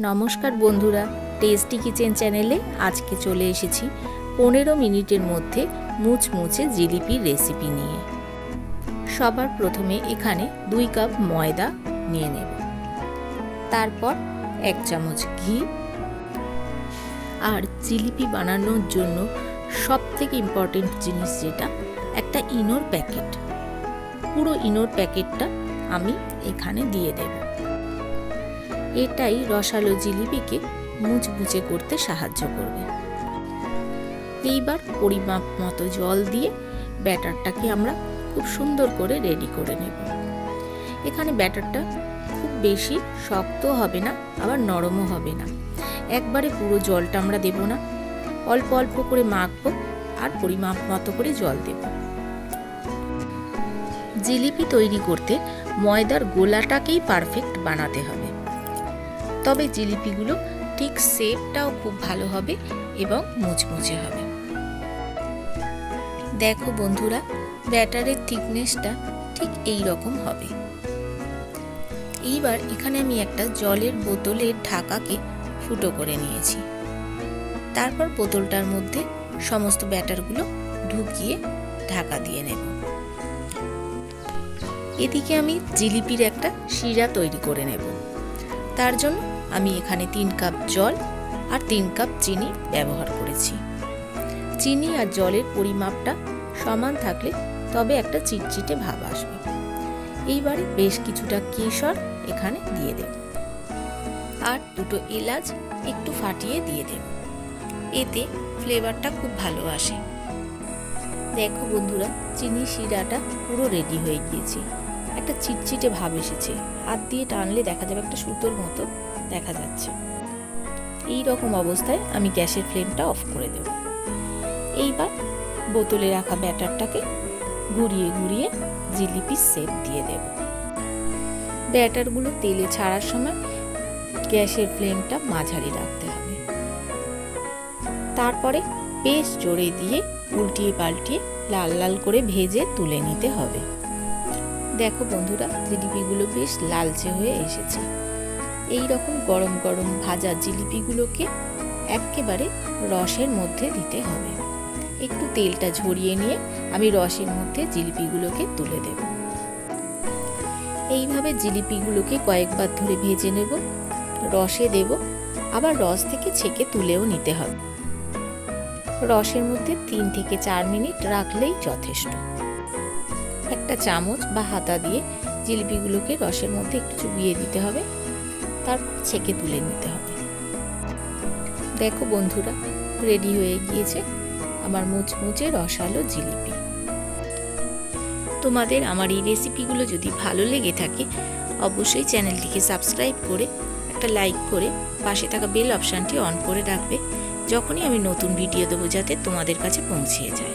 নমস্কার বন্ধুরা, tasty kitchen চ্যানেলে আজকে চলে এসেছি পনেরো মিনিটের মধ্যে মুচমুচে জিলিপির রেসিপি নিয়ে। সবার প্রথমে এখানে দুই কাপ ময়দা নিয়ে নেব। তারপর এক চামচ ঘি। আর জিলিপি বানানোর জন্য সব থেকে ইম্পর্টেন্ট জিনিস যেটা, একটা ইনোর প্যাকেট। পুরো ইনোর প্যাকেটটা আমি এখানে দিয়ে দেব। এটাই রসালো জিলিপিকে মুচমুচে করতে সাহায্য করবে। এইবার পরিমাপ মতো জল দিয়ে ব্যাটারটাকে আমরা খুব সুন্দর করে রেডি করে নেব। এখানে ব্যাটারটা খুব বেশি শক্ত হবে না, আবার নরমও হবে না। একবারে পুরো জলটা আমরা দেব না। অল্প অল্প করে মাখবো আর পরিমাপ মতো করে জল দেব। জিলিপি তৈরি করতে ময়দার গোলাটাকেই পারফেক্ট বানাতে হবে। তবে জিলিপিগুলো ঠিক শেপটাও খুব ভালো হবে এবং মুচমুচে হবে। দেখো বন্ধুরা, ব্যাটারের থিকনেসটা ঠিক এই রকম হবে। এইবার এখানে আমি একটা জলের বোতলের ঢাকাকে ফুটো করে নিয়েছি। তারপর বোতলটার মধ্যে সমস্ত ব্যাটারগুলো ঢুকিয়ে ঢাকা দিয়ে নেব। এদিকে আমি জিলিপির একটা শিরা তৈরি করে নেব। তার জন্য আমি এখানে তিন কাপ জল আর তিন কাপ চিনি ব্যবহার করেছি। চিনি আর জলের পরিমাপটা সমান থাকলে তবে একটা চিটচিটে ভাব আসবে। এইবারে বেশ কিছুটা কেশর এখানে দিয়ে দেব। আর দুটো এলাচ একটু ফাটিয়ে দিয়ে দেব। এতে ফ্লেভারটা খুব ভালো আসে। দেখো বন্ধুরা চিনি শিরাটা পুরো রেডি হয়ে গিয়েছে। একটা চিটচিটে ভাব এসেছে। হাত দিয়ে টানলে দেখা যাবে একটা সুতোর মতো দেখা যাচ্ছে। এই রকম অবস্থায় আমি গ্যাসের ফ্লেমটা অফ করে দেব। এইবার বোতলে রাখা ব্যাটারটাকে ঘুরিয়ে ঘুরিয়ে জিলিপির সেপ দিয়ে দেব। ব্যাটারগুলো তেলে ছাড়ার সময় গ্যাসের ফ্লেমটা মাঝারি রাখতে হবে। তারপরে বেশ জোরে দিয়ে উল্টিয়ে পাল্টিয়ে লাল লাল করে ভেজে তুলে নিতে হবে। দেখো বন্ধুরা, জিলিপিগুলো বেশ লালচে হয়ে এসেছে। এই রকম গরম গরম ভাজা জিলিপিগুলোকে একেবারে রসের মধ্যে দিতে হবে। একটু তেলটা ঝরিয়ে নিয়ে আমি রসের মধ্যে জিলিপিগুলোকে তুলে দেব। এইভাবে জিলিপিগুলোকে কয়েকবার ধরে ভেজে নেব, রসে দেব, আবার রস থেকে ছেঁকে তুলেও নিতে হবে। রসের মধ্যে তিন থেকে চার মিনিট রাখলেই যথেষ্ট। একটা চামচ বা হাতা দিয়ে জিলিপিগুলোকে রসের মধ্যে একটু চুবিয়ে দিতে হবে। তারপর ছেঁকে তুলে নিতে হবে। দেখো বন্ধুরা, রেডি হয়ে গিয়েছে আমার মুচমুচে রসালো জিলিপি। তোমাদের আমার এই রেসিপিগুলো যদি ভালো লেগে থাকে, অবশ্যই চ্যানেলটিকে সাবস্ক্রাইব করে একটা লাইক করে পাশে থাকা বেল অপশানটি অন করে রাখবে, যখনই আমি নতুন ভিডিও দেবো যাতে তোমাদের কাছে পৌঁছিয়ে যায়।